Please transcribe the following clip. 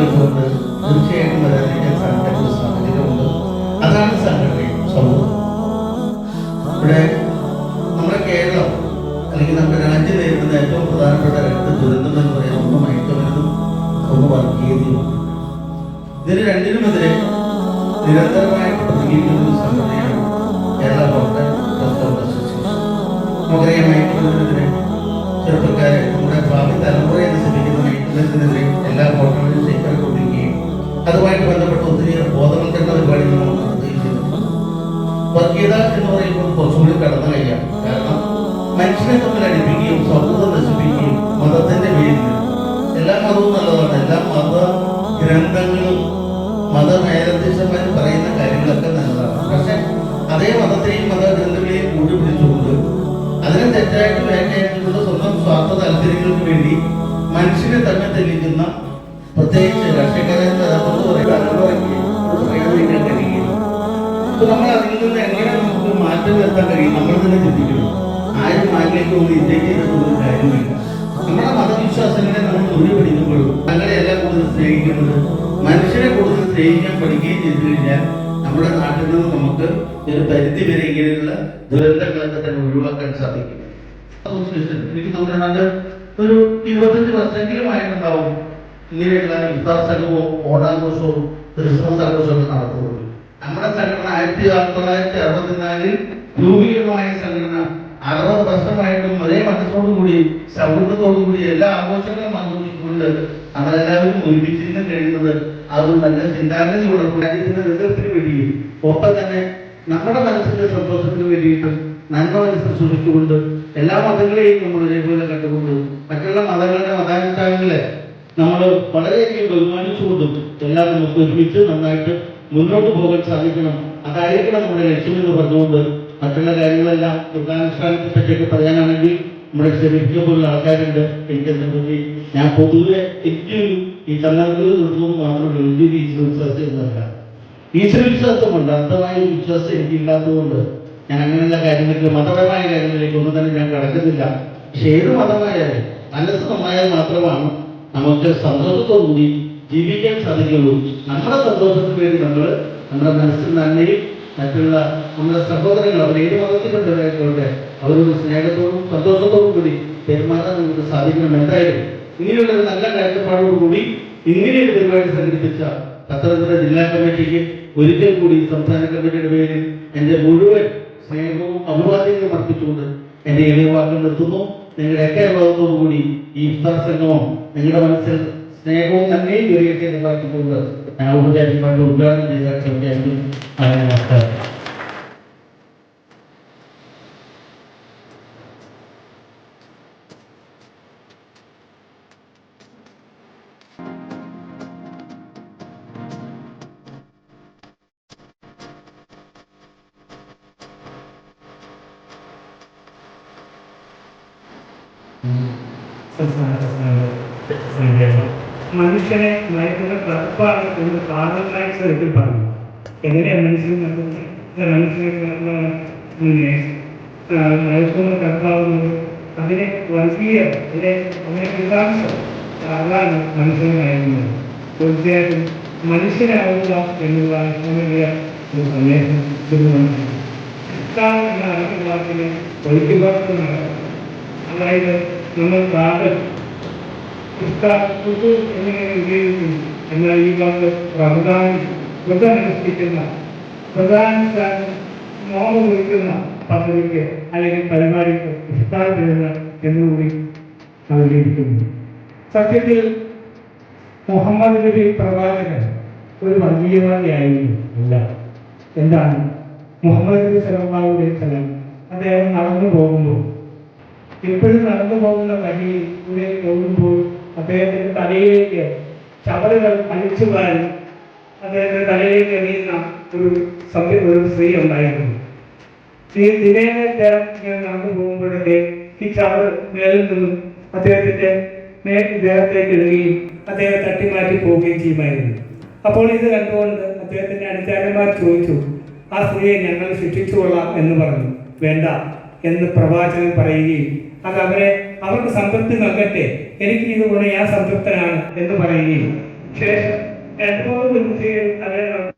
വെച്ചുകൊണ്ട് തീർച്ചയായിട്ടും വരാതിരിക്കാൻ സാധിക്കാത്ത സാഹചര്യമുണ്ട് അതാണ് സംഘടന സമൂഹം ഇവിടെ നമ്മുടെ കേരളം അല്ലെങ്കിൽ നമ്മുടെ രാജ്യം നേരിടുന്ന ഏറ്റവും പ്രധാനപ്പെട്ട രണ്ട് ദുരന്തം എന്ന് പറയുന്നത് ഒന്ന് മയക്കുമരുന്നും ഒന്ന് വർഗീയതയുമാണ് ഇതിന് രണ്ടിനുമെതിരെ നിരന്തരമായിട്ട് പ്രതികരിക്കുന്ന ഒരു സംഘടനയാണ് കേരള നമുക്കറിയാം മയക്കുമരുന്നിനെതിരെ ചെറുപ്പക്കാരെ നമ്മുടെ ഭാവി തലമുറയെ ബന്ധപ്പെട്ട ഒത്തിരി ബോധവൽക്കരണ പരിപാടികൾ വർഗീയത എന്ന് പറയുമ്പോൾ കുറച്ചുകൂടി കടന്നു കഴിയാം കാരണം മനുഷ്യനെ തമ്മിൽ അടിപ്പിക്കുകയും സൗഹൃദം നശിപ്പിക്കുകയും മതത്തിന്റെ പേരിൽ എല്ലാ മതവും നല്ലതാണ്. എല്ലാ മത ഗ്രന്ഥങ്ങളും മതമേലധ്യക്ഷന്മാർ പറയുന്ന കാര്യങ്ങളൊക്കെ നല്ലതാണ്. പക്ഷെ അതേ മതത്തെയും മതഗ്രന്ഥങ്ങളെയും കൂടി പിടിച്ചുകൊണ്ട് അതിനെ തെറ്റായിട്ട് വ്യാഖ്യാനിച്ചുകൊണ്ട് സ്വന്തം സ്വാർത്ഥ താല്പര്യങ്ങൾക്ക് വേണ്ടി മനുഷ്യനെ തന്നെ തെളിയിക്കുന്ന പ്രത്യേകിച്ച് രാഷ്ട്രീയക്കാരെ വരുത്താൻ കഴിയും. നമ്മൾ തന്നെ ചിന്തിക്കണം. ആരും ആരിലേക്ക് ഒന്ന് ഇന്ത്യയ്ക്ക് ചെയ്തിട്ടൊന്നും കാര്യമില്ല. നമ്മുടെ മതവിശ്വാസങ്ങളെ നമ്മൾ തൊഴിൽ പഠിക്കുമ്പോഴും തങ്ങളെയല്ല കൂടുതൽ സ്നേഹിക്കുന്നത് മനുഷ്യരെ കൂടുതൽ സ്നേഹിക്കാൻ പഠിക്കുകയും ചെയ്തു കഴിഞ്ഞാൽ നമ്മുടെ നാട്ടിൽ നിന്ന് നമുക്ക് ഒരു പരിധി വരെ ഇങ്ങനെയുള്ള ദുരന്തങ്ങളൊക്കെ തന്നെ ഒഴിവാക്കാൻ സാധിക്കും. എനിക്ക് തോന്നുന്നത് ഒരു ഇരുപത്തഞ്ച് വർഷമെങ്കിലും ആയിട്ടുണ്ടാവും ഇങ്ങനെയുള്ള ഇഫ്താർ സംഘവും ഓണാഘോഷവും ക്രിസ്മസ് ആഘോഷവും നടത്തുന്നത്. നമ്മുടെ സംഘടന ആയിരത്തി തൊള്ളായിരത്തി അറുപത്തിനാലിൽ രൂപീകൃതമായ സംഘടന അറുപത് വർഷമായിട്ടും ഒരേ മനസ്സോടുകൂടി സൗഹൃദത്തോടുകൂടി എല്ലാ ആഘോഷങ്ങളും ആഘോഷിച്ചുകൊണ്ട് അവരെല്ലാവരും ഒരുമിച്ചിരുന്ന് കഴിയുന്നത് അത് നല്ല ചിന്താഗതി ഉള്ളപ്പോൾ രാജ്യത്തിന്റെ നേതൃത്വത്തിന് വേണ്ടിയും ഒപ്പം തന്നെ നമ്മുടെ മനസ്സിന്റെ സന്തോഷത്തിന് വേണ്ടിയിട്ടും നന്മ മനസ്സിൽ സൂക്ഷിച്ചുകൊണ്ട് എല്ലാ മതങ്ങളെയും നമ്മൾ ഒരേപോലെ കണ്ടുകൊണ്ട് മറ്റുള്ള മതങ്ങളുടെ മതാനുഷ്ഠാനങ്ങളെ നമ്മൾ വളരെയധികം ബഹുമാനിച്ചുകൊണ്ടും എല്ലാം നമുക്ക് ഒരുമിച്ച് നന്നായിട്ട് മുന്നോട്ട് പോകാൻ സാധിക്കണം. അതായിരിക്കണം നമ്മുടെ ലക്ഷ്യമെന്ന് പറഞ്ഞുകൊണ്ട് മറ്റുള്ള കാര്യങ്ങളെല്ലാം ദുർഗാനുഷ്ഠാനത്തെ പറ്റിയൊക്കെ പറയാനാണെങ്കിൽ നമ്മുടെ ക്ഷമിക്കുക പോലുള്ള ആൾക്കാരുണ്ട്. എനിക്ക് അതിനെപ്പറ്റി ഞാൻ പൊതുവെ എനിക്ക് ഈ നിർത്തുമ്പോൾ മാത്രമല്ല വലിയൊരു ഈശ്വരവിശ്വാസം എന്നല്ല ഈശ്വരവിശ്വാസമുണ്ട് ഒരു വിശ്വാസം എനിക്കില്ലാത്തതുകൊണ്ട് ഞാൻ അങ്ങനെയുള്ള കാര്യങ്ങൾക്ക് മതപരമായ കാര്യങ്ങളിലേക്ക് ഒന്നും തന്നെ ഞാൻ കടക്കുന്നില്ല. പക്ഷെ ഏത് മതമായാലും മനസ്സ് നന്നായാൽ മാത്രമാണ് നമുക്ക് സന്തോഷത്തോടുകൂടി ജീവിക്കാൻ സാധിക്കുള്ളൂ നമ്മുടെ സന്തോഷത്തിന് വേണ്ടി നമ്മൾ നമ്മുടെ മനസ്സിൽ നന്മയും മറ്റുള്ള നമ്മുടെ സഹോദരങ്ങൾ അവർ ഏത് മതത്തിലുണ്ടായിക്കോട്ടെ അവരോട് സ്നേഹത്തോടും സന്തോഷത്തോടും കൂടി പെരുമാറാൻ നമുക്ക് സാധിക്കണം. എന്തായാലും ഇങ്ങനെയുള്ള ഒരു നല്ല കാഴ്ചപ്പാടോടുകൂടി ഇങ്ങനെയൊരു പരിപാടി സംഘടിപ്പിച്ച പത്തനംതിട്ട ജില്ലാ കമ്മിറ്റിക്ക് ഒരിക്കൽ കൂടി സംസ്ഥാന കമ്മിറ്റിയുടെ പേരിൽ എന്റെ മുഴുവൻ സ്നേഹവും അഭിവാദ്യങ്ങളും അർപ്പിച്ചുകൊണ്ട് എന്റെ ഇളയവാക്കൾ നിർത്തുന്നു. നിങ്ങളുടെ ഒക്കെ ഭാഗത്തോടുകൂടി ഈ ഇഫ്താർ സംഗമം നിങ്ങളുടെ മനസ്സിൽ സ്നേഹവും നന്ദിയും കയറിയൊക്കെ എന്ന് പറഞ്ഞുകൊണ്ട് ഞാൻ ഔപചാരികമായിട്ട് ഉദ്ഘാടനം ചെയ്ത ക്ഷമിക്കാനും അങ്ങനെ നമസ്കാരം സംസ്ഥാന സമ്മേളനം മനുഷ്യനെ നയിക്കുന്ന തപ്പാണ് എന്ന് കാർബൺ ഡയോക്സൈഡിൽ പറഞ്ഞു. എങ്ങനെയാണ് മനുഷ്യനെ മനുഷ്യനെ നയിക്കുന്ന അതിനെ വർഗീയ അതിനെ അതിനെ വികാസം മനുഷ്യനെ നയിക്കുന്നത് തീർച്ചയായിട്ടും മനുഷ്യനാവുക എന്നുള്ള ഒരു സന്ദേശം എന്ന വാക്കിനെ അതായത് നമ്മൾ കാതൽ പുസ്തകു എന്നിങ്ങനെ ഉപയോഗിക്കുന്നു എന്നാൽ ഈ ഭാഗത്ത് പ്രധാന പ്രധാന നോമ്പ് കുറിക്കുന്ന പദ്ധതിക്ക് അല്ലെങ്കിൽ പരിപാടിക്ക് ഇഫ്താർ എന്നുകൂടി അവതരിപ്പിക്കുന്നു സത്യത്തിൽ മുഹമ്മദ് നബി പ്രവാചകൻ ഒരു വർഗീയവാദിയായിരുന്നു അല്ല. എന്താണ്? മുഹമ്മദ് നബി സലമാവുടെ സ്ഥലം അദ്ദേഹം നടന്നു പോകുമ്പോൾ എപ്പോഴും നടന്നു പോകുന്ന വഴിയിൽ ഇവിടെ പോകുമ്പോൾ അദ്ദേഹത്തിന്റെ തലയിലേക്ക് ചവറുകൾ അഴിച്ചു വാരി അദ്ദേഹത്തിന്റെ തലയിലേക്ക് എറിയുന്ന ഒരു ഒരു സ്ത്രീ ഉണ്ടായിരുന്നു. ഈ ദിനേനെ നടന്നു പോകുമ്പോഴൊക്കെ ഈ ചവർ മേലിൽ നിന്നും അദ്ദേഹത്തിന്റെ ദേഹത്തേക്ക് ഇടുകയും അദ്ദേഹം തട്ടിമാറ്റി പോവുകയും ചെയ്യുമായിരുന്നു. അപ്പോൾ ഇത് കണ്ടുകൊണ്ട് അദ്ദേഹത്തിന്റെ അനുചാരന്മാർ ചോദിച്ചു ആ സ്ത്രീയെ ഞങ്ങൾ ശിക്ഷിച്ചു കൊള്ളാം എന്ന് പറഞ്ഞു. വേണ്ട എന്ന് പ്രവാചകൻ പറയുകയും അത് അവരെ അവർക്ക് സംതൃപ്തി നൽകട്ടെ എനിക്ക് ഇതുകൊണ്ട് ഞാൻ സംതൃപ്തനാണ് എന്ന് പറയുകയും ശേഷം രണ്ടു മൂന്ന് ദിവസം